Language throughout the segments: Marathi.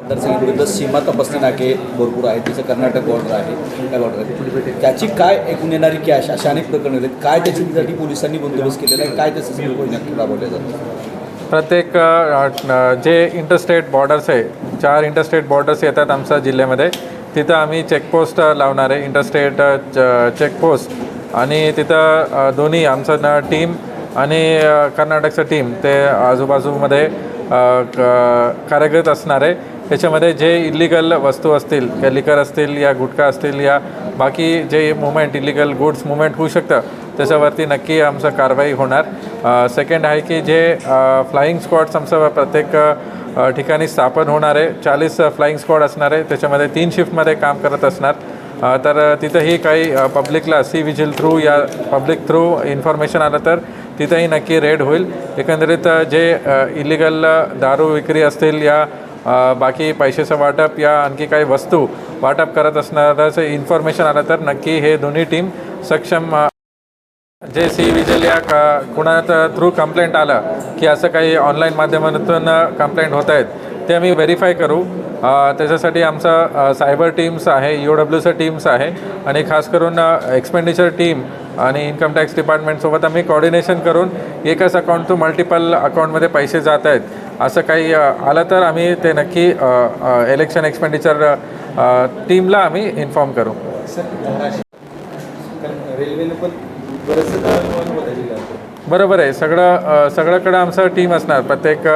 मतदारसंघाविरुद्ध सीमा तपासणी नाके भरपूर आहेत तिचं कर्नाटक बॉर्डर आहे काय बॉर्डर आहे त्याची काय एकूण येणारी कॅश अशा अनेक प्रकरणे आहेत. काय त्याच्यासाठी पोलिसांनी बंदोबस्त केलेला आहे? काय त्याचं सगळं नक्की जातं प्रत्येक जे इंटरस्टेट बॉर्डर्स आहे चार इंटरस्टेट बॉर्डर्स येतात आमच्या जिल्ह्यामध्ये. तिथं आम्ही चेकपोस्ट लावणार आहे. इंटरस्टेट चेकपोस्ट आणि तिथं दोन्ही आमचं टीम आणि कर्नाटकचं टीम ते आजूबाजूमध्ये कार्यरत असणार. आहे त्याच्यामध्ये जे इलिगल वस्तू असतील या लिकर असतील या गुटखा असतील या बाकी जे मुवमेंट इलिगल गुड्स मुवमेंट होऊ शकतं त्याच्यावरती नक्की आमचं कारवाई होणार. सेकंड आहे की जे फ्लाईंग स्क्वॉड्स आमचं प्रत्येक ठिकाणी स्थापन होणार आहे. चाळीस फ्लाईंग स्क्वॉड असणार आहे. त्याच्यामध्ये तीन शिफ्टमध्ये काम करत असणार. तर तिथंही काही पब्लिकला सी विजिल थ्रू या पब्लिक थ्रू इन्फॉर्मेशन आलं तर तिथंही नक्की रेड होईल. एकंदरीत जे इलिगल दारू विक्री असतील या बाकी पैशाचं वाटप या आणखी काही वस्तू वाटप करत असणाऱ्याचं इन्फॉर्मेशन आलं तर नक्की हे दोन्ही टीम सक्षम जे सी विजिल या का कुणात थ्रू कंप्लेंट आलं की असं काही ऑनलाईन माध्यमातून कंप्लेंट होत आहेत. ते आम्ही व्हेरीफाय करू. त्याच्यासाठी आमचा सायबर टीम्स आहे यू डब्ल्यूचं टीम्स आहे. आणि खास करून एक्सपेंडिचर टीम आणि इन्कम टॅक्स डिपार्टमेंटसोबत आम्ही कॉर्डिनेशन करून एकाच अकाउंट टू मल्टिपल अकाउंटमध्ये पैसे जात आहेत. असं काही आलं तर आम्ही ते नक्की इलेक्शन एक्सपेंडिचर टीमला आम्ही इन्फॉर्म करू. बरोबर आहे. सगळं सगळ्याकडं आमचं टीम असणार. प्रत्येक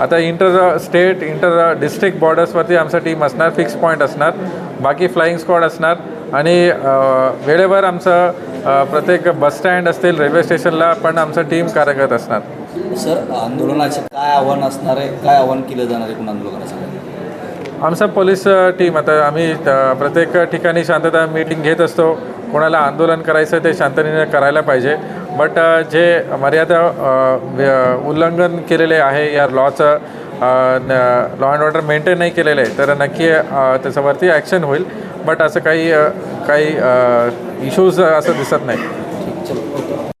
आता इंटर स्टेट इंटर डिस्ट्रिक्ट बॉर्डर्सवरती आमचं टीम असणार फिक्स पॉईंट असणार बाकी फ्लाईंग स्क्वॉड असणार. आणि वेळेवर आमचं प्रत्येक बसस्टँड असतील रेल्वे स्टेशनला पण आमचं टीम कार्यरत असणार. सर आंदोलनाचे काय आव्हान असणार आहे? काय आव्हान केलं जाणार आहे एकूण आंदोलनासाठी? आमचा पोलीस टीम आता आम्ही प्रत्येक ठिकाणी शांतता मीटिंग घेत असतो. कोणाला आंदोलन करायचं ते शांततेने करायला पाहिजे. बट uh, जे मर्यादा उल्लंघन केलेले आहे या लॉचं लॉ अँड ऑर्डर मेंटेन नाही केलेलं आहे तर नक्की त्याच्यावरती ॲक्शन होईल. बट असं काही काही इश्यूज असं दिसत नाही.